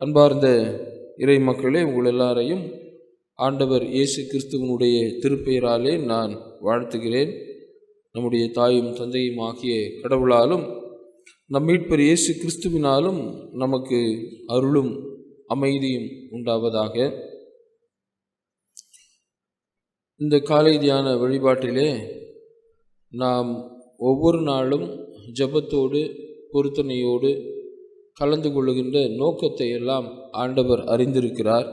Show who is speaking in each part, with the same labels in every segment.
Speaker 1: அன்பார்ந்த இறை மக்களே உங்கள் எல்லாரையும் ஆண்டவர் இயேசு கிறிஸ்துவனுடைய திருப்பெயராலே நான் வாழ்த்துகிறேன். நம்முடைய தாயும் தந்தையும் ஆகிய கடவுளாலும் நம் மீட்பர் இயேசு கிறிஸ்துவினாலும் நமக்கு அருளும் அமைதியும் உண்டாவதாக. இந்த காலை தியான வழிபாட்டிலே நாம் ஒவ்வொரு நாளும் ஜெபத்தோடு பொருத்தனையோடு கலந்து கொள்ளுகின்ற நோக்கத்தை எல்லாம் ஆண்டவர் அறிந்திருக்கிறார்.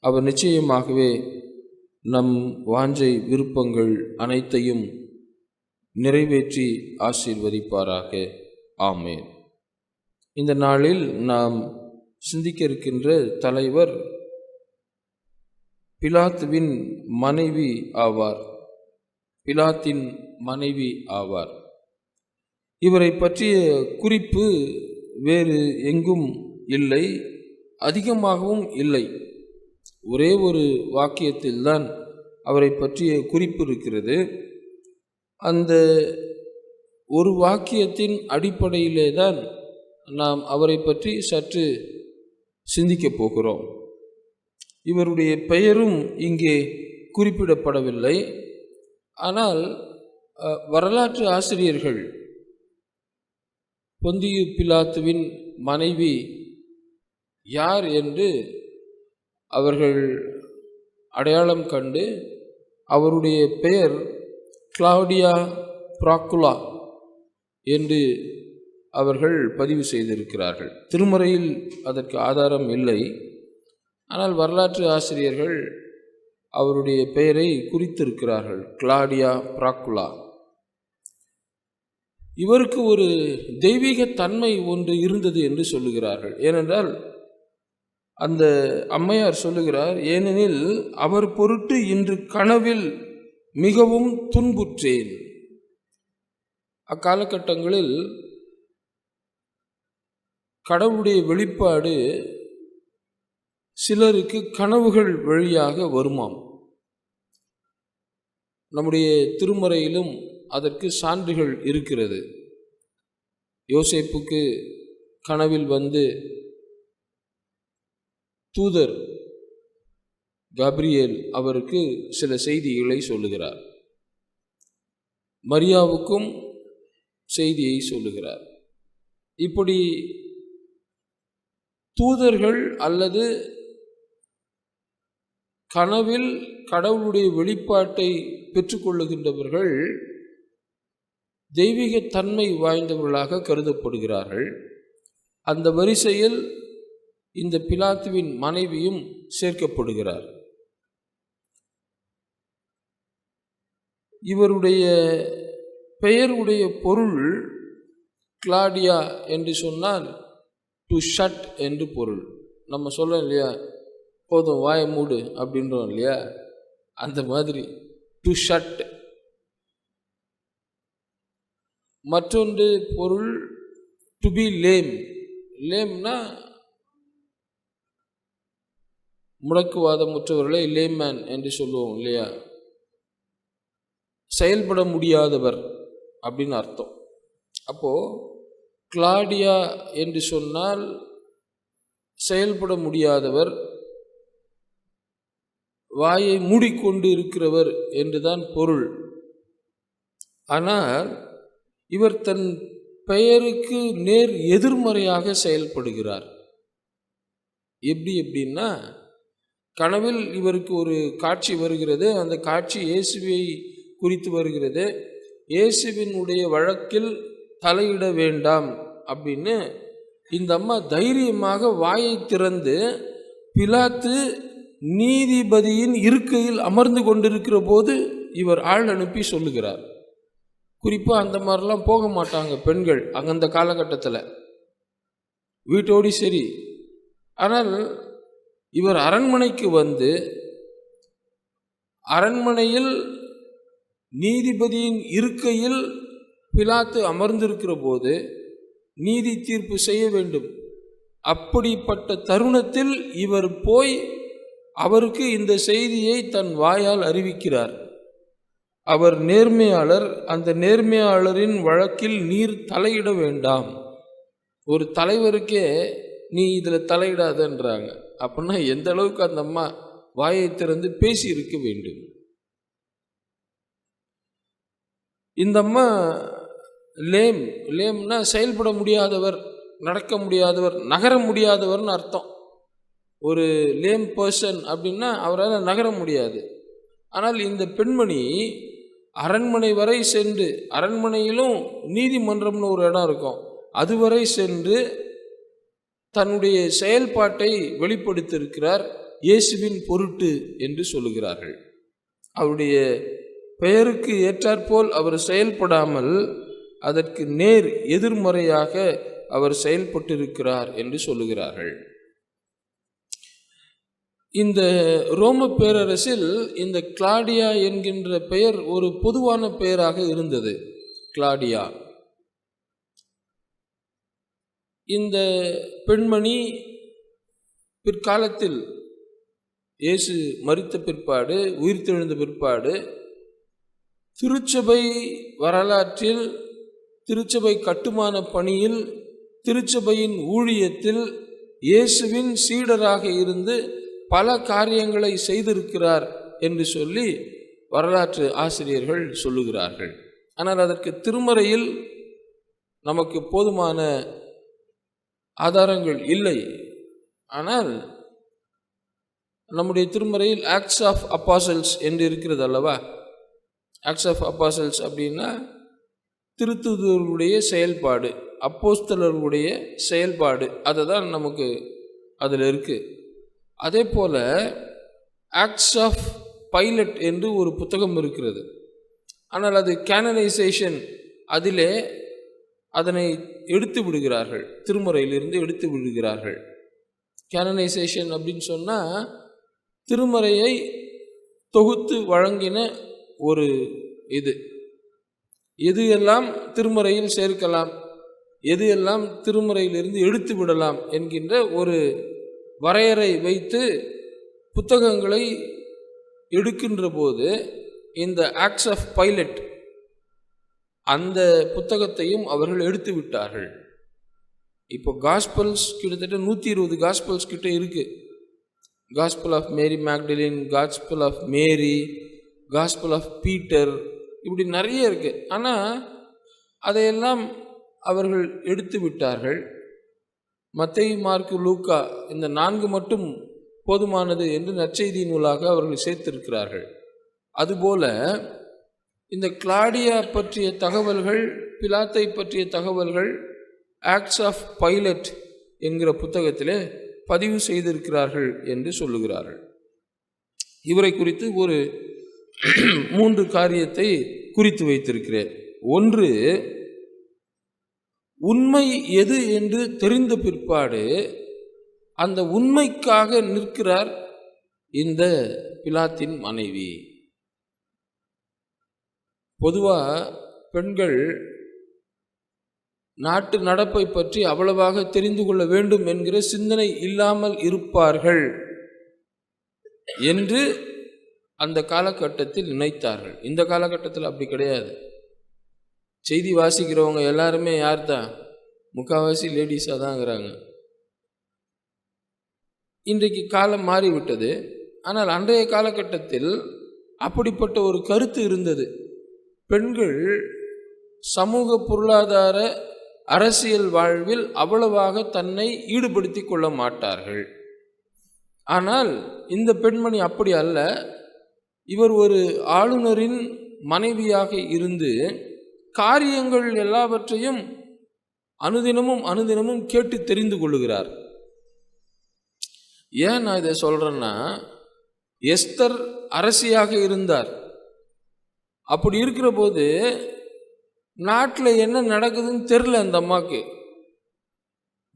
Speaker 1: அவர் நிச்சயமாகவே நம் வாஞ்சை விருப்பங்கள் அனைத்தையும் நிறைவேற்றி ஆசீர்வதிப்பாராக. ஆமேன். இந்த நாளில் நாம் சிந்திக்க இருக்கின்ற தலைவர் பிலாத்துவின் மனைவி ஆவார். பிலாத்தின் மனைவி ஆவார். இவரை பற்றிய குறிப்பு வேறு எங்கும் இல்லை அதிகமாகவும் இல்லை. ஒரே ஒரு வாக்கியத்தில்தான் அவரை பற்றிய குறிப்பு இருக்கிறது. அந்த ஒரு வாக்கியத்தின் அடிப்படையிலே தான் நாம் அவரை பற்றி சற்று சிந்திக்கப் போகிறோம். இவருடைய பெயரும் இங்கே குறிப்பிடப்படவில்லை. ஆனால் வரலாற்று ஆசிரியர்கள் பொந்தியு பிலாத்துவின் மனைவி யார் என்று அவர்கள் அடையாளம் கண்டு அவருடைய பெயர் கிளாவுடியா பிராக்குலா என்று அவர்கள் பதிவு செய்திருக்கிறார்கள். திருமறையில் அதற்கு ஆதாரம் இல்லை. ஆனால் வரலாற்று ஆசிரியர்கள் அவருடைய பெயரை குறித்திருக்கிறார்கள். கிளாடியா பிராக்குலா. இவருக்கு ஒரு தெய்வீக தன்மை ஒன்று இருந்தது என்று சொல்லுகிறார்கள். ஏனென்றால் அந்த அம்மையார் சொல்லுகிறார் ஏனெனில் அவர் பொருட்டு இன்று கனவில் மிகவும் துன்புற்றேன். அக்காலகட்டங்களில் கடவுளுடைய வெளிப்பாடு சிலருக்கு கனவுகள் வழியாக வருமாம். நம்முடைய திருமறையிலும் அதற்கு சான்றுகள் இருக்கிறது. யோசேப்புக்கு கனவில் வந்து தூதர் கப்ரியேல் அவருக்கு சில செய்திகளை சொல்லுகிறார். மரியாவுக்கும் செய்தியை சொல்லுகிறார். இப்படி தூதர்கள் அல்லது கனவில் கடவுளுடைய வெளிப்பாட்டை பெற்றுக்கொள்ளுகின்றவர்கள் தெய்வீக தன்மை வாய்ந்தவர்களாக கருதப்படுகிறார்கள். அந்த வரிசையில் இந்த பிலாத்துவின் மனைவியும் சேர்க்கப்படுகிறார். இவருடைய பெயருடைய பொருள் கிளாடியா என்று சொன்னால் டு ஷட் என்று பொருள். நம்ம சொல்றோம் இல்லையா? போதும் வாய மூடு அப்படின்றோம் இல்லையா? அந்த மாதிரி டு ஷட் மற்றொன்று பொருள் டு பி லேம் லேம்னா முடக்குவாதமுற்றவர்களை லேம்மேன் என்று சொல்லுவோம் இல்லையா? செயல்பட முடியாதவர் அப்படின்னு அர்த்தம். அப்போ கிளாடியா என்று சொன்னால் செயல்பட முடியாதவர் வாயை மூடிக்கொண்டு இருக்கிறவர் என்றுதான் பொருள். ஆனால் இவர் தன் பெயருக்கு நேர் எதிர்மறையாக செயல்படுகிறார். எப்படி எப்படின்னா கனவில் இவருக்கு ஒரு காட்சி வருகிறது. அந்த காட்சி இயேசுவை குறித்து வருகிறது. இயேசுவினுடைய வழக்கில் தலையிட வேண்டாம் அப்படின்னு இந்த அம்மா தைரியமாக வாயை திறந்து பிலாத்து நீதிபதியின் இருக்கையில் அமர்ந்து கொண்டிருக்கிற போது இவர் ஆள் அனுப்பி சொல்லுகிறார். குறிப்பாக அந்த மாதிரிலாம் போக மாட்டாங்க பெண்கள் அந்த காலகட்டத்தில். வீட்டோடி சரி. ஆனால் இவர் அரண்மனைக்கு வந்து அரண்மனையில் நீதிபதியின் இருக்கையில் பிலாத்து அமர்ந்திருக்கிற போது நீதி தீர்ப்பு செய்ய வேண்டும். அப்படிப்பட்ட தருணத்தில் இவர் போய் அவருக்கு இந்த செய்தியை தன் வாயால் அறிவிக்கிறார். அவர் நேர்மையாளர் அந்த நேர்மையாளரின் வழக்கில் நீர் தலையிட வேண்டாம். ஒரு தலைவருக்கே நீ இதில் தலையிடாதன்றாங்க. அப்படின்னா எந்த அளவுக்கு அந்த அம்மா வாயை திறந்து பேசி இருக்க வேண்டும்? இந்த அம்மா லேம் லேம்னா செயல்பட முடியாதவர் நடக்க முடியாதவர் நகர முடியாதவர்னு அர்த்தம். ஒரு லேம் பர்சன் அப்படின்னா அவரால் நகர முடியாது. ஆனால் இந்த பெண்மணி அரண்மனை வரை சென்று அரண்மனையிலும் நீதிமன்றம்னு ஒரு இடம் இருக்கும். அதுவரை சென்று தன்னுடைய செயல்பாட்டை வெளிப்படுத்தியிருக்கிறார் இயேசுவின் பொருட்டு என்று சொல்லுகிறார்கள். அவருடைய பெயருக்கு ஏற்றாற்போல் அவர் செயல்படாமல் அதற்கு நேர் எதிர்மறையாக அவர் செயல்பட்டிருக்கிறார் என்று சொல்லுகிறார்கள். இந்த ரோம பேரரசில் இந்த கிளாடியா என்கின்ற பெயர் ஒரு பொதுவான பெயராக இருந்தது. கிளாடியா. இந்த பெண்மணி பிற்காலத்தில் இயேசு மறித்த பிற்பாடு உயிர்த்தெழுந்த பிற்பாடு திருச்சபை வரலாற்றில் திருச்சபை கட்டுமான பணியில் திருச்சபையின் ஊழியத்தில் இயேசுவின் சீடராக இருந்து பல காரியங்களை செய்திருக்கிறார் என்று சொல்லி வரலாற்று ஆசிரியர்கள் சொல்லுகிறார்கள். ஆனால் அதற்கு திருமறையில் நமக்கு போதுமான ஆதாரங்கள் இல்லை. ஆனால் நம்முடைய திருமறையில் ஆக்ட்ஸ் ஆஃப் அப்பாசல்ஸ் என்று இருக்கிறது அல்லவா? ஆக்ட்ஸ் ஆஃப் அப்பாசல்ஸ் அப்படின்னா திருத்துதர்களுடைய செயல்பாடு அப்போஸ்தலர்களுடைய செயல்பாடு அதை தான் நமக்கு அதில் இருக்குது அதே போல் ஆக்ட்ஸ் ஆஃப் பைலட் என்று ஒரு புத்தகம் இருக்கிறது. ஆனால் அது கேனனைசேஷன் அதிலே அதனை எடுத்து விடுகிறார்கள். திருமுறையிலிருந்து எடுத்து விடுகிறார்கள். கேனனைசேஷன் அப்படின்னு சொன்னால் திருமறையை தொகுத்து வழங்கின ஒரு இது. எது எல்லாம் திருமறையில் சேர்க்கலாம் எது எல்லாம் திருமறையிலிருந்து எடுத்து விடலாம் என்கின்ற ஒரு வரையறை வைத்து புத்தகங்களை எடுக்கின்ற போது இந்த ஆக்ஸ் ஆஃப் பைலட் அந்த புத்தகத்தையும் அவர்கள் எடுத்து விட்டார்கள். இப்போ காஸ்பல்ஸ் கிட்டத்தட்ட நூற்றி இருபது காஸ்பல்ஸ் கிட்ட இருக்குது gospel of Mary Magdalene gospel of Mary gospel of Peter இப்படி நிறைய இருக்குது ஆனால் அதையெல்லாம் அவர்கள் எடுத்து விட்டார்கள். மத்தை மார்க்கு லூக்கா இந்த நான்கு மட்டும் போதுமானது என்று நற்செய்தி நூலாக அவர்கள் சேர்த்திருக்கிறார்கள். அதுபோல இந்த கிளாடியா பற்றிய தகவல்கள் பிலாத்தை பற்றிய தகவல்கள் ஆக்ட்ஸ் ஆஃப் பைலட் என்கிற புத்தகத்திலே பதிவு செய்திருக்கிறார்கள் என்று சொல்லுகிறார்கள். இவரை குறித்து ஒரு மூன்று காரியத்தை குறித்து வைத்திருக்கிறேன். ஒன்று உண்மை எது என்று தெரிந்த பிற்பாடு அந்த உண்மைக்காக நிற்கிறார் இந்த பிலாத்தின் மனைவி. பொதுவாக பெண்கள் நாட்டு நடப்பை பற்றி அவ்வளவாக தெரிந்து கொள்ள வேண்டும் என்கிற சிந்தனை இல்லாமல் இருப்பார்கள் என்று அந்த காலகட்டத்தில் நினைத்தார்கள். இந்த காலகட்டத்தில் அப்படி கிடையாது. செய்தி வாசிக்கிறவங்க எல்லாருமே யார் தான் முக்கால்வாசி லேடிஸாக தாங்கிறாங்க இன்றைக்கு காலம் மாறிவிட்டது. ஆனால் அன்றைய காலகட்டத்தில் அப்படிப்பட்ட ஒரு கருத்து இருந்தது. பெண்கள் சமூக பொருளாதார அரசியல் வாழ்வில் அவ்வளவாக தன்னை ஈடுபடுத்தி கொள்ள மாட்டார்கள். ஆனால் இந்த பெண்மணி அப்படி அல்ல. இவர் ஒரு ஆளுநரின் மனைவியாக இருந்து காரியங்கள் எல்லாவற்றையும் அனுதினமும் அனுதினமும் கேட்டு தெரிந்து கொள்ளுகிறார். ஏன் நான் இதை சொல்கிறேன்னா எஸ்தர் அரசியாக இருந்தார். அப்படி இருக்கிற போது நாட்டில் என்ன நடக்குதுன்னு தெரில அந்த அம்மாவுக்கு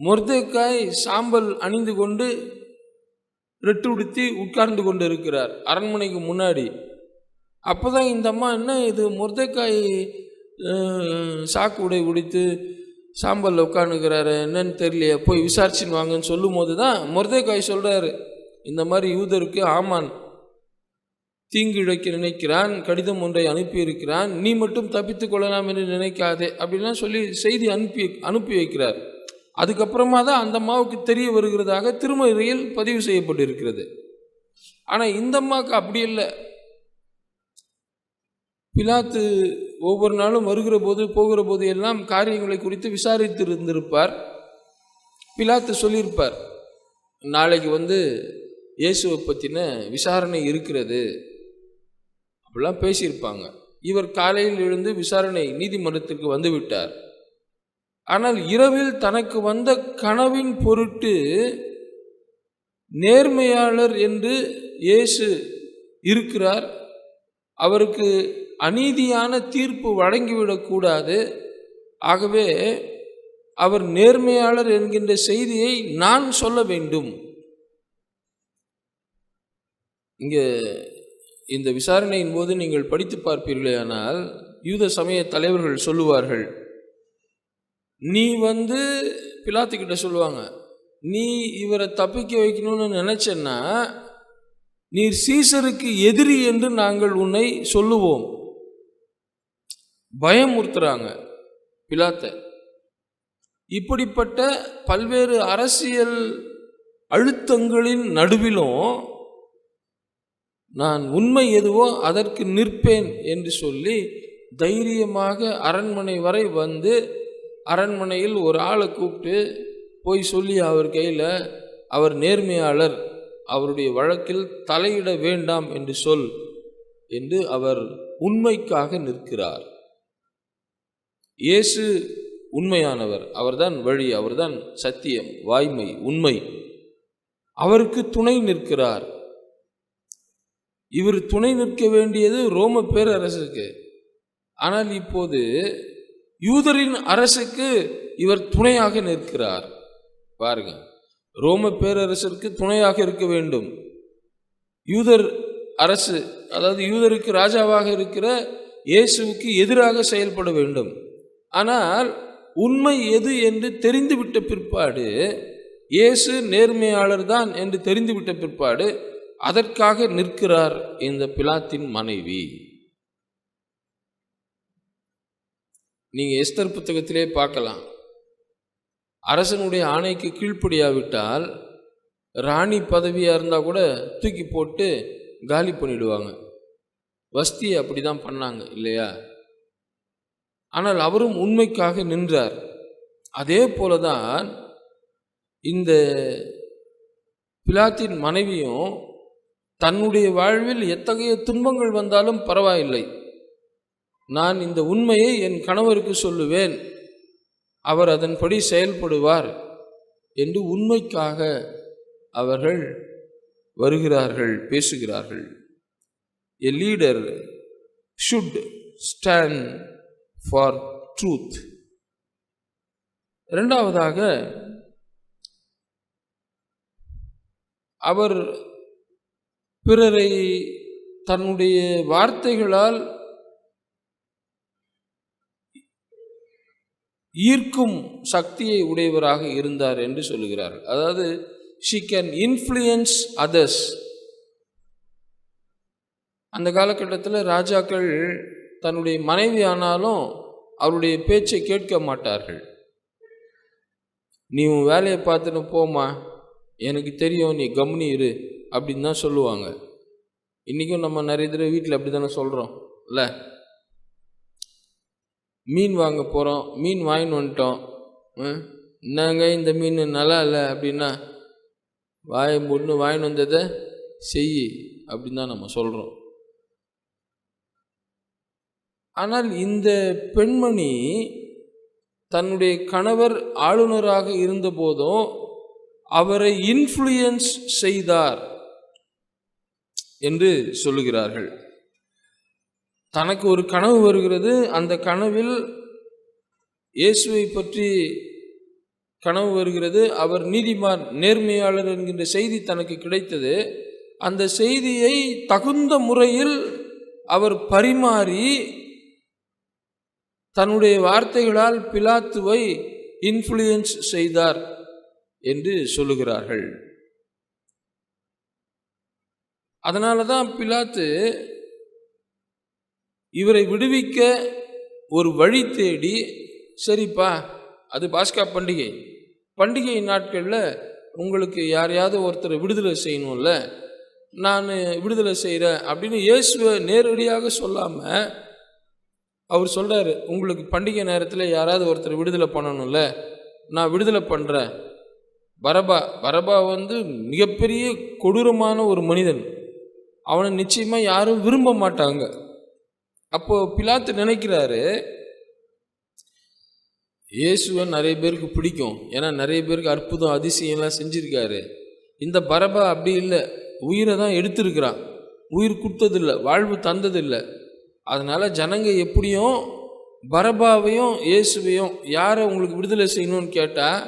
Speaker 1: முருதைக்காய் சாம்பல் அணிந்து கொண்டு ரெட்டு உடுத்தி உட்கார்ந்து கொண்டு இருக்கிறார் அரண்மனைக்கு முன்னாடி. அப்போ தான் இந்த அம்மா என்ன இது முருதைக்காய் சாக்கு உடை உடித்து சாம்பலில் உட்காந்துக்கிறாரு என்னன்னு தெரியலையே போய் விசாரிச்சுன்னு வாங்கன்னு சொல்லும் போது தான் முருதைக்காய் சொல்கிறாரு இந்த மாதிரி யூதருக்கு ஆமான் தீங்கிழைக்க நினைக்கிறான் கடிதம் ஒன்றை அனுப்பியிருக்கிறான் நீ மட்டும் தப்பித்து கொள்ளலாம் என்று நினைக்காதே அப்படின்லாம் சொல்லி செய்தி அனுப்பி அனுப்பி வைக்கிறார். அதுக்கப்புறமா தான் அந்த அம்மாவுக்கு தெரிய வருகிறதாக திருமறையில் பதிவு செய்யப்பட்டிருக்கிறது. ஆனால் இந்த அம்மாவுக்கு அப்படி இல்லை. பிலாத்து ஒவ்வொரு நாளும் வருகிற போது போகிற போது எல்லாம் காரியங்களை குறித்து விசாரித்து இருந்திருப்பார் பிலாத்து சொல்லியிருப்பார் நாளைக்கு வந்து இயேசுவை பற்றின விசாரணை இருக்கிறது. அப்படிலாம் பேசியிருப்பாங்க. இவர் காலையில் எழுந்து விசாரணை நீதிமன்றத்திற்கு வந்துவிட்டார். ஆனால் இரவில் தனக்கு வந்த கனவின் பொருட்டு நேர்மையாளர் என்று இயேசு இருக்கிறார். அவருக்கு அநீதியான தீர்ப்பு வழங்கிவிடக்கூடாது ஆகவே அவர் நேர்மையாளர் என்கின்ற செய்தியை நான் சொல்ல வேண்டும். இங்கே இந்த விசாரணையின் போது நீங்கள் படித்து பார்ப்பீர்களேயானால் யூத சமய தலைவர்கள் சொல்லுவார்கள் நீ வந்து பிலாத்துக்கிட்ட சொல்லுவாங்க நீ இவரை தப்பிக்க வைக்கணும்னு நினச்சேன்னா நீர் சீசருக்கு எதிரி என்று நாங்கள் உன்னை சொல்லுவோம். பயமுறுத்துறாங்க பிலாத்தை. இப்படிப்பட்ட பல்வேறு அரசியல் அழுத்தங்களின் நடுவிலும் நான் உண்மை எதுவோ அதற்கு நிற்பேன் என்று சொல்லி தைரியமாக அரண்மனை வரை வந்து அரண்மனையில் ஒரு ஆளை கூப்பிட்டு போய் சொல்லி அவர் கையில் அவர் நேர்மையாளர் அவருடைய வழக்கில் தலையிட வேண்டாம் என்று சொல் என்று அவர் உண்மைக்காக நிற்கிறார். இயேசு உண்மையானவர். அவர்தான் வழி அவர்தான் சத்தியம் வாய்மை உண்மை. அவருக்கு துணை நிற்கிறார். இவர் துணை நிற்க வேண்டியது ரோம பேரரசுக்கு. ஆனால் இப்போது யூதரின் அரசுக்கு இவர் துணையாக நிற்கிறார். பாருங்க ரோம பேரரசிற்கு துணையாக இருக்க வேண்டும். யூதர் அரசு அதாவது யூதருக்கு ராஜாவாக இருக்கிற இயேசுவுக்கு எதிராக செயல்பட வேண்டும். ஆனால் உண்மை எது என்று தெரிந்துவிட்ட பிற்பாடு இயேசு நேர்மையாளர் தான் என்று தெரிந்துவிட்ட பிற்பாடு அதற்காக நிற்கிறார் இந்த பிலாத்தின் மனைவி. நீங்க எஸ்தர் புத்தகத்திலே பார்க்கலாம். அரசனுடைய ஆணைக்கு கீழ்ப்படியாவிட்டால் ராணி பதவியாக இருந்தால் கூட தூக்கி போட்டு காலி பண்ணிடுவாங்க. வஸ்தியை அப்படி தான் பண்ணாங்க இல்லையா? ஆனால் அவரும் உண்மைக்காக நின்றார். அதே போல தான் இந்த பிலாத்தின் மனைவியும் தன்னுடைய வாழ்வில் எத்தகைய துன்பங்கள் வந்தாலும் பரவாயில்லை. நான் இந்த உண்மையை என் கணவருக்கு சொல்லுவேன். அவர் அதன்படி செயல்படுவார் என்று உண்மைக்காக அவர்கள் வருகிறார்கள் பேசுகிறார்கள். A leader should stand for truth ரெண்டாவதாக அவர் பிறரை தன்னுடைய வார்த்தைகளால் ஈர்க்கும் சக்தியை உடையவராக இருந்தார் என்று சொல்லுகிறார் அதாவது ஷி கேன் இன்ஃப்ளூயன்ஸ் அதர்ஸ் அந்த காலகட்டத்தில் ராஜாக்கள் தன்னுடைய மனைவி ஆனாலும் அவருடைய பேச்சை கேட்க மாட்டார்கள். நீ உன் வேலையை பார்த்துன்னு போமா எனக்கு தெரியும் நீ கம்னி இரு அப்படின்னு தான் சொல்லுவாங்க. இன்றைக்கும் நம்ம நிறைய தடவை வீட்டில் அப்படி தானே சொல்கிறோம் இல்லை? மீன் வாங்க போகிறோம் மீன் வாங்கின்னு வந்துட்டோம். ம், என்னங்க இந்த மீன்? நல்லா இல்லை. அப்படின்னா வாயை மூடின்னு வாங்கின்னு வந்ததை செய் அப்படின்னு தான் நம்ம சொல்கிறோம் ஆனால் இந்த பெண்மணி தன்னுடைய கணவர் ஆளுநராக இருந்தபோதும் அவரை இன்ஃப்ளூயன்ஸ் செய்தார் என்று சொல்லுகிறார்கள். தனக்கு ஒரு கனவு வருகிறது. அந்த கனவில் இயேசுவை பற்றி கனவு வருகிறது. அவர் நீதிமான் நேர்மையாளர் என்கின்ற செய்தி தனக்கு கிடைத்தது. அந்த செய்தியை தகுந்த முறையில் அவர் பரிமாறி தன்னுடைய வார்த்தைகளால் பிலாத்துவை இன்ஃப்ளூயன்ஸ் செய்தார் என்று சொல்லுகிறார்கள். அதனால தான் பிலாத்து இவரை விடுவிக்க ஒரு வழி தேடி சரிப்பா அது பாஸ்கா பண்டிகை. பண்டிகை நாட்களில் உங்களுக்கு யாரையாவது ஒருத்தரை விடுதலை செய்யணும்ல நான் விடுதலை செய்கிறேன் அப்படின்னு இயேசுவை நேரடியாக சொல்லாமல் அவர் சொல்கிறாரு உங்களுக்கு பண்டிகை நேரத்தில் யாராவது ஒருத்தர் விடுதலை பண்ணணும்ல? நான் விடுதலை பண்ணுறேன் பரபா பரபா வந்து மிகப்பெரிய கொடூரமான ஒரு மனிதன். அவனை நிச்சயமாக யாரும் விரும்ப மாட்டாங்க. அப்போது பிலாத்து நினைக்கிறாரு இயேசுவை நிறைய பேருக்கு பிடிக்கும். ஏன்னா நிறைய பேருக்கு அற்புதம் அதிசயம்லாம் செஞ்சுருக்காரு. இந்த பரபா அப்படி இல்லை. உயிரை தான் எடுத்திருக்கிறான். உயிர் கொடுத்ததில்லை வாழ்வு தந்ததில்லை. அதனால் ஜனங்க எப்படியும் பரபாவையும் இயேசுவையும் யாரை உங்களுக்கு விடுதலை செய்யணும்னு கேட்டால்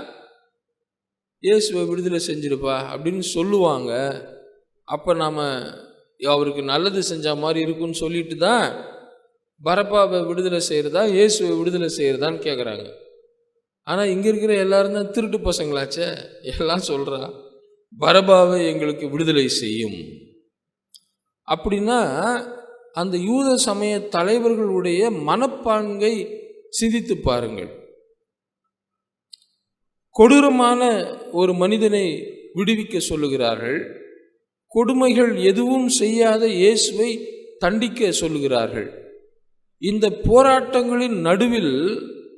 Speaker 1: இயேசுவை விடுதலை செஞ்சிருப்பா அப்படின்னு சொல்லுவாங்க. அப்போ நாம் அவருக்கு நல்லது செஞ்ச மாதிரி இருக்குன்னு சொல்லிட்டு தான் பரப்பாவை விடுதலை செய்கிறதா இயேசுவை விடுதலை செய்கிறதான்னு கேட்குறாங்க ஆனால் இங்கே இருக்கிற எல்லாரும் தான் திருட்டு பசங்களாச்சே. எல்லாம் சொல்கிறா பரபாவை எங்களுக்கு விடுதலை செய்யும். அப்படின்னா அந்த யூத சமய தலைவர்களுடைய மனப்பான்கை சிந்தித்து பாருங்கள். கொடூரமான ஒரு மனிதனை விடுவிக்க சொல்லுகிறார்கள். கொடுமைகள் எதுவும் செய்யாத இயேசுவை தண்டிக்க சொல்லுகிறார்கள். இந்த போராட்டங்களின் நடுவில்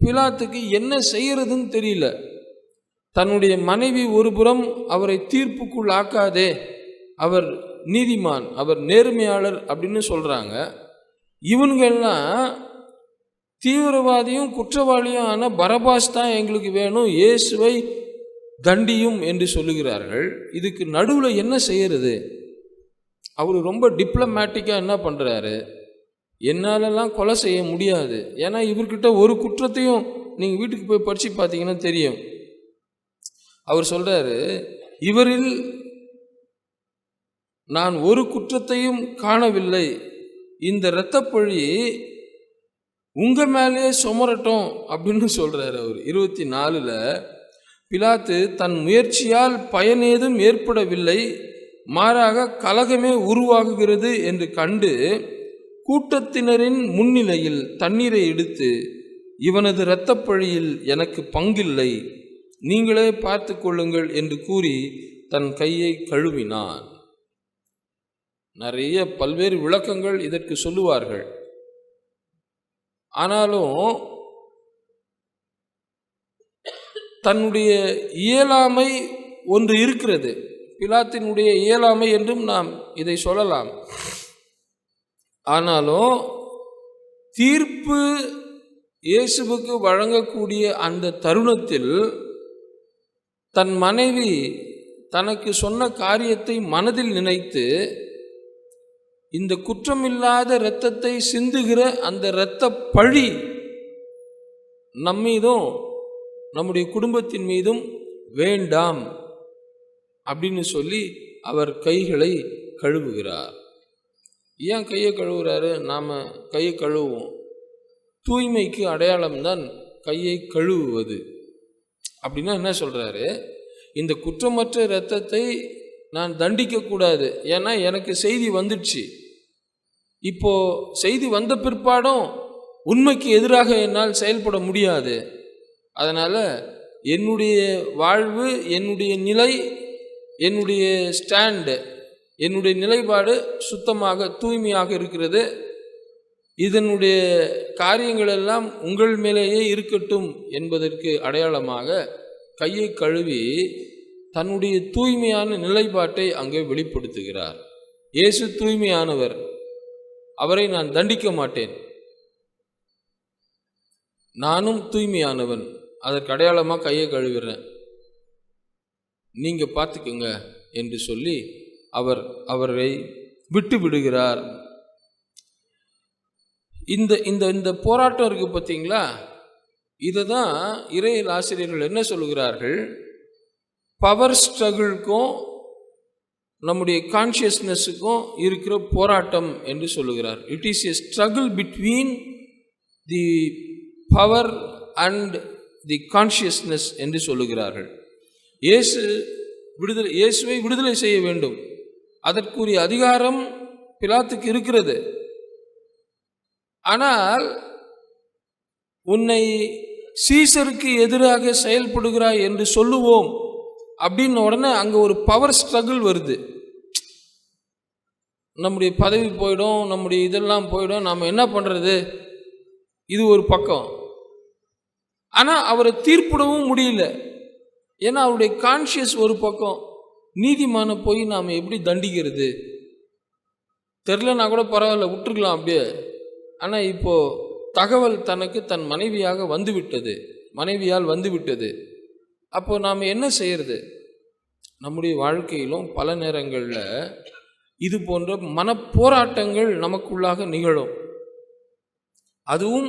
Speaker 1: பிலாத்துக்கு என்ன செய்யறதுன்னு தெரியல. தன்னுடைய மனைவி ஒருபுறம் அவரை தீர்ப்புக்குள் ஆக்காதே அவர் நீதிமான் அவர் நேர்மையாளர் அப்படின்னு சொல்கிறாங்க இவனுங்கெல்லாம் தீவிரவாதியும் குற்றவாளியும் ஆன பரபாஸ் தான் எங்களுக்கு வேணும் இயேசுவை தண்டியும் என்று சொல்லுகிறார்கள். இதுக்கு நடுவில் என்ன செய்கிறது அவர் ரொம்ப டிப்ளமேட்டிக்காக என்ன பண்ணுறாரு என்னாலெல்லாம் கொலை செய்ய முடியாது. ஏன்னா இவர்கிட்ட ஒரு குற்றத்தையும் நீங்கள் வீட்டுக்கு போய் படித்து பார்த்தீங்கன்னா தெரியும். அவர் சொல்கிறாரு இவரில் நான் ஒரு குற்றத்தையும் காணவில்லை. இந்த இரத்தப்பழி உங்கள் மேலேயே சுமரட்டும் அப்படின்னு சொல்கிறார் அவர். இருபத்தி நாலில் பிலாத்து தன் முயற்சியால் பயனேதும் ஏற்படவில்லை. மாறாக கலகமே உருவாகுகிறது என்று கண்டு கூட்டத்தினரின் முன்னிலையில் தண்ணீரை எடுத்து இவனது இரத்தப்பழியில் எனக்கு பங்கில்லை. நீங்களே பார்த்து கொள்ளுங்கள் என்று கூறி தன் கையை கழுவினான். நிறைய பல்வேறு விளக்கங்கள் இதற்கு சொல்லுவார்கள். ஆனாலும் தன்னுடைய இயலாமை ஒன்று இருக்கிறது. பிலாத்தினுடைய இயலாமை என்றும் நாம் இதை சொல்லலாம். ஆனாலும் தீர்ப்பு இயேசுவுக்கு வழங்கக்கூடிய அந்த தருணத்தில் தன் மனைவி தனக்கு சொன்ன காரியத்தை மனதில் நினைத்து இந்த குற்றமில்லாத இரத்தத்தை சிந்துகிற அந்த இரத்த பழி நம்மீதும் நம்முடைய குடும்பத்தின் மீதும் வேண்டாம் அப்படின்னு சொல்லி அவர் கைகளை கழுவுகிறார். ஏன் கையை கழுவுறாரு? நாம் கையை கழுவுவோம். தூய்மைக்கு அடையாளம்தான் கையை கழுவுவது. அப்படின்னா என்ன சொல்கிறாரு இந்த குற்றமற்ற இரத்தத்தை நான் தண்டிக்கக்கூடாது. ஏன்னா எனக்கு செய்தி வந்துடுச்சு. இப்போ செய்தி வந்த பிற்பாடும் உண்மைக்கு எதிராக என்னால் செயல்பட முடியாது. அதனால் என்னுடைய வாழ்வு என்னுடைய நிலை என்னுடைய ஸ்டாண்டு என்னுடைய நிலைப்பாடு சுத்தமாக தூய்மையாக இருக்கிறது. இதனுடைய காரியங்கள் எல்லாம் உங்கள் மேலேயே இருக்கட்டும் என்பதற்கு அடையாளமாக கையை கழுவி தன்னுடைய தூய்மையான நிலைப்பாட்டை அங்கே வெளிப்படுத்துகிறார். இயேசு தூய்மையானவர். அவரை நான் தண்டிக்க மாட்டேன். நானும் தூய்மையானவன். அதற்கு அடையாளமாக கையை கழுவிடுறேன் நீங்கள் பார்த்துக்குங்க என்று சொல்லி அவர் அவரை விட்டு விடுகிறார். இந்த இந்த இந்த போராட்டம் இருக்குது பார்த்தீங்களா? இதை தான் இறையல் ஆசிரியர்கள் என்ன சொல்கிறார்கள் பவர் ஸ்ட்ரகிள்க்கும் நம்முடைய கான்ஷியஸ்னஸுக்கும் இருக்கிற போராட்டம் என்று சொல்லுகிறார். It is a struggle between the power and the consciousness என்று சொல்லுகிறார்கள். இயேசு விடுதலை இயேசுவை விடுதலை செய்ய வேண்டும். அதற்குரிய அதிகாரம் பிலாத்துக்கு இருக்கிறது. ஆனால் உன்னை சீசருக்கு எதிராக செயல்படுகிறாய் என்று சொல்லுவோம். அப்படின்ன உடனே அங்கே ஒரு பவர் ஸ்ட்ரகிள் வருது. நம்முடைய பதவி போயிடும் நம்முடைய இதெல்லாம் போயிடும் நாம் என்ன பண்ணுறது இது ஒரு பக்கம். ஆனால் அவரை தீர்ப்பிடவும் முடியல. ஏன்னா அவருடைய கான்ஷியஸ் ஒரு பக்கம். நீதிமான போய் நாம் எப்படி தண்டிக்கிறது? தெரிலனா கூட பரவாயில்ல விட்டுருக்கலாம் அப்படியே. ஆனால் இப்போது தகவல் தனக்கு தன் மனைவியாக வந்துவிட்டது. மனைவியால் வந்துவிட்டது. அப்போ நாம் என்ன செய்கிறது நம்முடைய வாழ்க்கையிலும் பல நேரங்களில் இது போன்ற மனப்போராட்டங்கள் நமக்குள்ளாக நிகழும். அதுவும்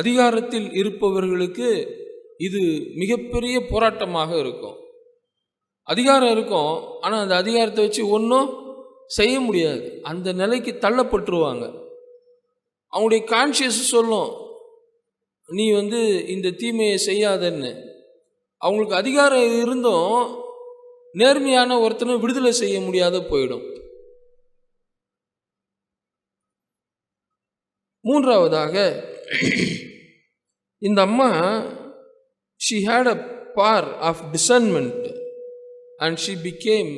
Speaker 1: அதிகாரத்தில் இருப்பவர்களுக்கு இது மிகப்பெரிய போராட்டமாக இருக்கும். அதிகாரம் இருக்கும் ஆனால் அந்த அதிகாரத்தை வச்சு ஒன்றும் செய்ய முடியாது. அந்த நிலைக்கு தள்ளப்பட்டுருவாங்க. அவங்களுடைய கான்ஷியஸ் சொல்லும் நீ வந்து இந்த தீமையை செய்யாதன்னு. அவங்களுக்கு அதிகாரம் இருந்தும் நேர்மையான ஒருத்தனை விடுதலை செய்ய முடியாத போயிடும். மூன்றாவதாக இந்த அம்மா she had a bar of discernment and she became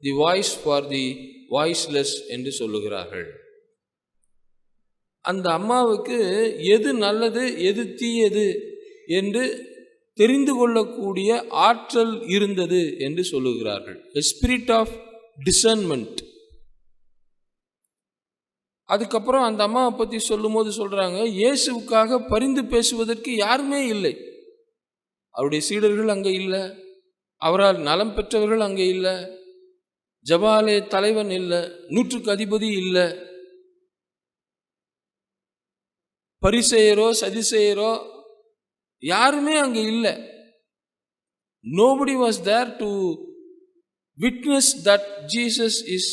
Speaker 1: the voice for the voiceless என்று சொல்லுகிறார்கள். அந்த அம்மாவுக்கு எது நல்லது எது தீயது என்று தெரிந்து கொள்ளக்கூடிய ஆற்றல் இருந்தது என்று சொல்லுகிறார்கள். ஸ்பிரிட் ஆஃப் டிசன்மெண்ட் அதுக்கப்புறம் அந்த அம்மாவை பற்றி சொல்லும்போது சொல்கிறாங்க இயேசுவுக்காக பரிந்து பேசுவதற்கு யாருமே இல்லை. அவருடைய சீடர்கள் அங்கே இல்லை. அவரால் நலம் பெற்றவர்கள் அங்கே இல்லை. ஜபாலய தலைவன் இல்லை. நூற்றுக்கு அதிபதி இல்லை. பரிசெயரோ சதிசெயரோ யாருமே அங்கே இல்லை. Nobody was there to witness that Jesus is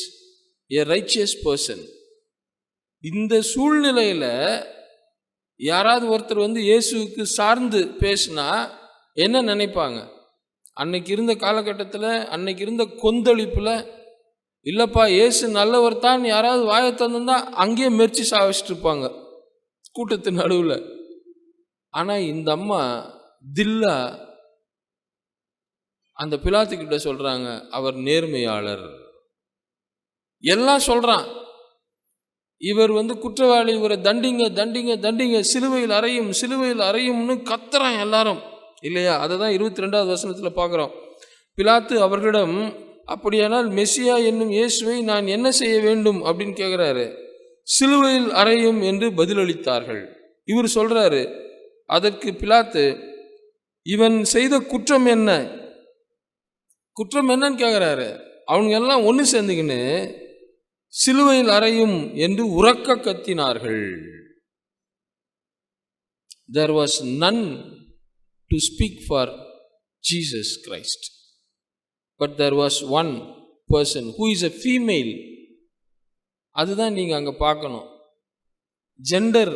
Speaker 1: a righteous person இந்த சூழ்நிலையில் யாராவது ஒருத்தர் வந்து இயேசுவுக்கு சார்ந்து பேசினா என்ன நினைப்பாங்க? அன்னைக்கு இருந்த காலகட்டத்தில் அன்னைக்கு இருந்த கொந்தளிப்பில் இல்லைப்பா இயேசு நல்லவர் தான் யாராவது வாயை தந்துருந்தா அங்கேயே மெர்ச்சி சாவிச்சிட்டு இருப்பாங்க. கூட்டத்தின் நடுவில். ஆனால் இந்த அம்மா தில்லா அந்த பிலாத்துக்கிட்ட சொல்கிறாங்க அவர் நேர்மையாளர். எல்லாம் சொல்கிறான் இவர் வந்து குற்றவாளி இவரை தண்டிங்க தண்டிங்க தண்டிங்க சிலுவையில் அறையும் சிலுவையில் அறையும்னு கத்துறான் எல்லாரும். இல்லையா? அதை தான் இருபத்தி ரெண்டாவது வசனத்தில் பார்க்குறோம். பிலாத்து அவர்களிடம் அப்படியானால் மெஸ்ஸியா என்னும் இயேசுவை நான் என்ன செய்ய வேண்டும்? அப்படின்னு கேட்குறாரு சிலுவையில் அறையும் என்று பதிலளித்தார்கள். இவர் சொல்கிறாரு அதற்கு பிலாத்து இவன் செய்த குற்றம் என்ன? குற்றம் என்னன்னு கேட்குறாரு அவங்க எல்லாம் ஒன்று சேர்ந்துக்கின்னு சிலுவையில் அறையும் என்று உறக்க கத்தினார்கள். There was none to speak for Jesus Christ but there was one person who is a female அதுதான் நீங்கள் அங்கே பார்க்கணும். ஜெண்டர்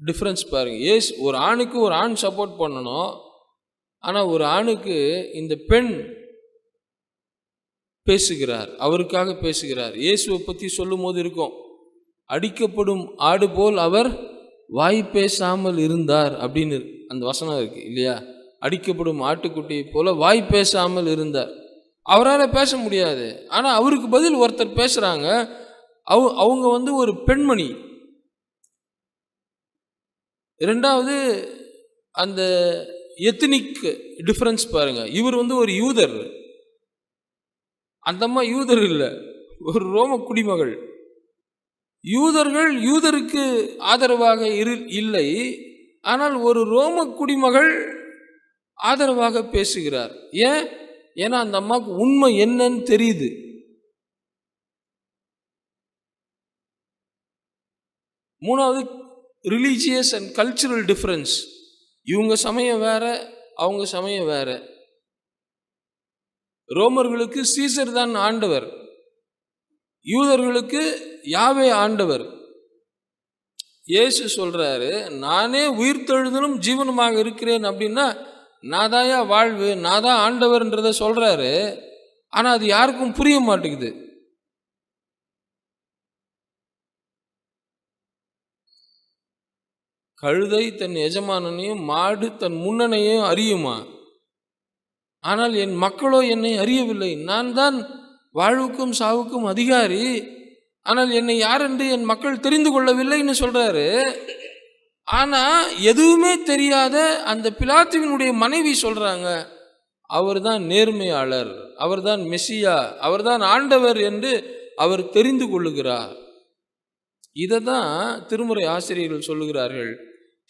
Speaker 1: டிஃப்ரென்ஸ் பாருங்கள் ஏஸ் ஒரு ஆணுக்கு ஒரு ஆண் சப்போர்ட் பண்ணணும். ஆனால் ஒரு ஆணுக்கு இந்த பெண் பேசுகிறார் அவருக்காக பேசுகிறார். இயேசுவை பற்றி சொல்லும் போது இருக்கும் அடிக்கப்படும் ஆடு போல் அவர் வாய் பேசாமல் இருந்தார் அப்படின்னு அந்த வசனம் இருக்கு இல்லையா? அடிக்கப்படும் ஆட்டுக்குட்டியை போல வாய் பேசாமல் இருந்தார். அவரால் பேச முடியாது. ஆனால் அவருக்கு பதில் ஒருத்தர் பேசுகிறாங்க அவ அவங்க வந்து ஒரு பெண்மணி. ரெண்டாவது அந்த எத்தனிக் டிஃப்ரென்ஸ் பாருங்கள் இவர் வந்து ஒரு யூதர். அந்த அம்மா யூதர் இல்லை. ஒரு ரோம குடிமகள். யூதர்கள் யூதருக்கு ஆதரவாக இரு இல்லை. ஆனால் ஒரு ரோம குடிமகள் ஆதரவாக பேசுகிறார். ஏன்? ஏன்னா அந்த அம்மாவுக்கு உண்மை என்னன்னு தெரியுது. மூணாவது ரிலீஜியஸ் அண்ட் கல்ச்சுரல் டிஃப்ரென்ஸ் இவங்க சமயம் வேற அவங்க சமயம் வேறு. ரோமர்களுக்கு சீசர் தான் ஆண்டவர். யூதர்களுக்கு யாவே ஆண்டவர். இயேசு சொல்கிறாரு நானே உயிர்த்தெழுதலும் ஜீவனமாக இருக்கிறேன் அப்படின்னா நாதாயா வாழ்வு நாதான் ஆண்டவர்ன்றத சொல்கிறாரு ஆனால் அது யாருக்கும் புரிய மாட்டேங்குது. கழுதை தன் எஜமானனையும் மாடு தன் முன்னனையும் அறியுமா? ஆனால் என் மக்களோ என்னை அறியவில்லை. நான் தான் வாழ்வுக்கும் சாவுக்கும் அதிகாரி. ஆனால் என்னை யார் என்று என் மக்கள் தெரிந்து கொள்ளவில்லைன்னு சொல்கிறாரு ஆனால் எதுவுமே தெரியாத அந்த பிலாத்துவினுடைய மனைவி சொல்கிறாங்க அவர் தான் நேர்மையாளர் அவர்தான் மெஸ்ஸியா அவர்தான் ஆண்டவர் என்று அவர் தெரிந்து கொள்ளுகிறார். இதை தான் திருமுறை ஆசிரியர்கள் சொல்லுகிறார்கள்.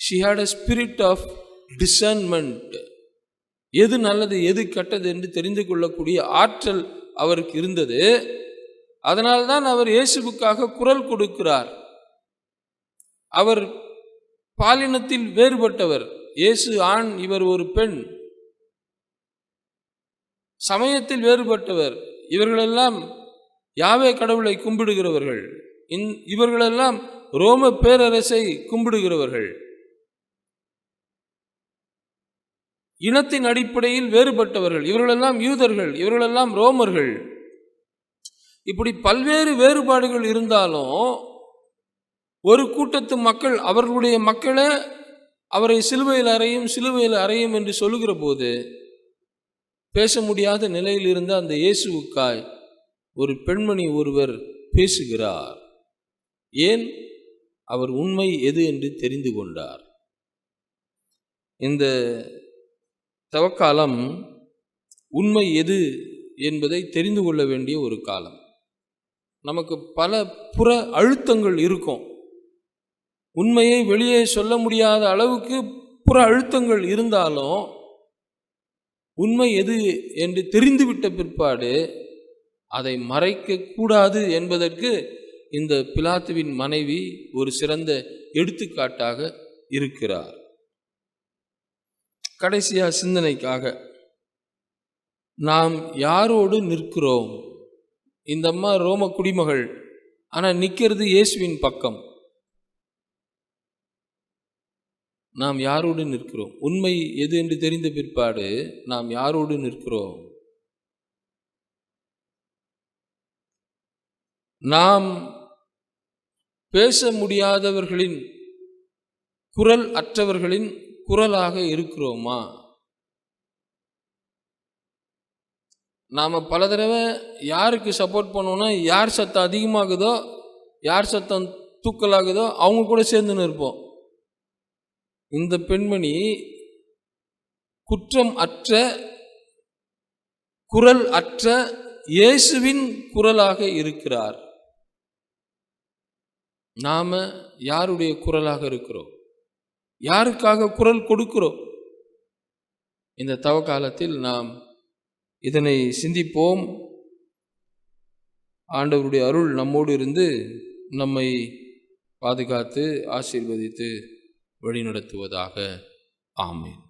Speaker 1: She had a spirit of discernment எது நல்லது எது கெட்டது என்று தெரிந்து கொள்ளக்கூடிய ஆற்றல் அவருக்கு இருந்தது. அதனால்தான் அவர் இயேசுவுக்காக குரல் கொடுக்கிறார். அவர் பாலினத்தில் வேறுபட்டவர். இயேசு ஆண் இவர் ஒரு பெண். சமயத்தில் வேறுபட்டவர். இவர்களெல்லாம் யாவே கடவுளை கும்பிடுகிறவர்கள். இன் இவர்களெல்லாம் ரோம பேரரசை கும்பிடுகிறவர்கள். இனத்தின் அடிப்படையில் வேறுபட்டவர்கள். இவர்களெல்லாம் யூதர்கள் இவர்களெல்லாம் ரோமர்கள். இப்படி பல்வேறு வேறுபாடுகள் இருந்தாலும் ஒரு கூட்டத்து மக்கள் அவர்களுடைய மக்களை அவரை சிலுவையில் அறையும் சிலுவையில் அறையும் என்று சொல்லுகிற போது பேச முடியாத நிலையில் இருந்த அந்த இயேசுவுக்காய் ஒரு பெண்மணி ஒருவர் பேசுகிறார். ஏன்? அவர் உண்மை எது என்று தெரிந்து கொண்டார். இந்த தவக்காலம் உண்மை எது என்பதை தெரிந்து கொள்ள வேண்டிய ஒரு காலம். நமக்கு பல புற அழுத்தங்கள் இருக்கும். உண்மையை வெளியே சொல்ல முடியாத அளவுக்கு புற அழுத்தங்கள் இருந்தாலும் உண்மை எது என்று தெரிந்துவிட்ட பிற்பாடு அதை மறைக்கக்கூடாது என்பதற்கு இந்த பிலாத்துவின் மனைவி ஒரு சிறந்த எடுத்துக்காட்டாக இருக்கிறார். கடைசியாக சிந்தனைக்காக நாம் யாரோடு நிற்கிறோம்? இந்த அம்மா ரோம குடிமகள் ஆனால் நிற்கிறது இயேசுவின் பக்கம். நாம் யாரோடு நிற்கிறோம்? உண்மை எது என்று தெரிந்த பிற்பாடு நாம் யாரோடு நிற்கிறோம்? நாம் பேச முடியாதவர்களின் குரல் அற்றவர்களின் குரலாக இருக்கிறோமா? நாம் பல தடவை யாருக்கு சப்போர்ட் பண்ணோம்னா யார் சத்தம் அதிகமாகுதோ யார் சத்தம் தூக்கலாகுதோ அவங்க கூட சேர்ந்துன்னு இருப்போம். இந்த பெண்மணி குற்றம் அற்ற குரல் அற்ற இயேசுவின் குரலாக இருக்கிறார். நாம யாருடைய குரலாக இருக்கிறோம்? யாருக்காக குரல் கொடுக்கிறோம்? இந்த தவ காலத்தில் நாம் இதனை சிந்திப்போம். ஆண்டவருடைய அருள் நம்மோடு இருந்து நம்மை பாதுகாத்து ஆசீர்வதித்து வழிநடத்துவதாக. ஆமேன்.